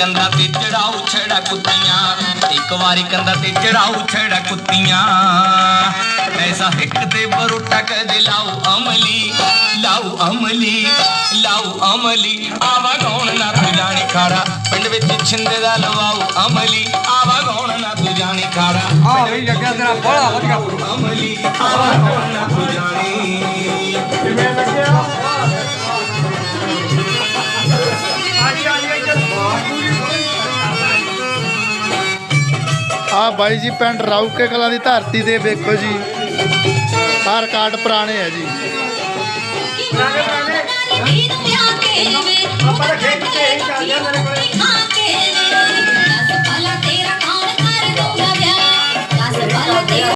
ਕੰਧਾਂ ਤੇ ਚੜਾਉ ਛੜਾ ਕੁੱਤੀਆਂ। ਇੱਕ ਵਾਰੀ ਕੰਧਾਂ ਤੇ ਚੜਾਉ ਛੜਾ ਕੁੱਤੀਆਂ। ਐਸਾ ਹਿੱਕ ਤੇ ਬਰੋਟਾ ਕਦੇ ਲਾਉ ਅਮਲੀ ਲਾਉ ਅਮਲੀ ਲਾਉ ਅਮਲੀ। ਆਵਾ ਗਾਉਣ ਨਾ ਤੂੰ ਜਾਣੀ ਖਾੜਾ ਪਿੰਡ ਵਿੱਚ ਛਿੰਦੇ ਦਾ ਲਵਾਉ ਅਮਲੀ। ਆਵਾ ਗਾਉਣ ਨਾ ਤੂੰ ਜਾਣੀ ਖਾੜਾ ਆ ਵੀ ਲੱਗਿਆ ਤੇਰਾ ਬੜਾ ਵਧੀਆ। ਅਮਲੀ। ਆਵਾ ਗਾਉਣ ਨਾ ਤੂੰ ਜਾਣੀ। ਆ ਬਾਈ ਜੀ ਪਿੰਡ ਰਾਊਕੇ ਕਲਾ ਦੀ ਧਰਤੀ ਦੇ ਵੇਖੋ ਜੀ। ਆਹ ਰਿਕਾਰਡ ਪੁਰਾਣੇ ਆ ਜੀ।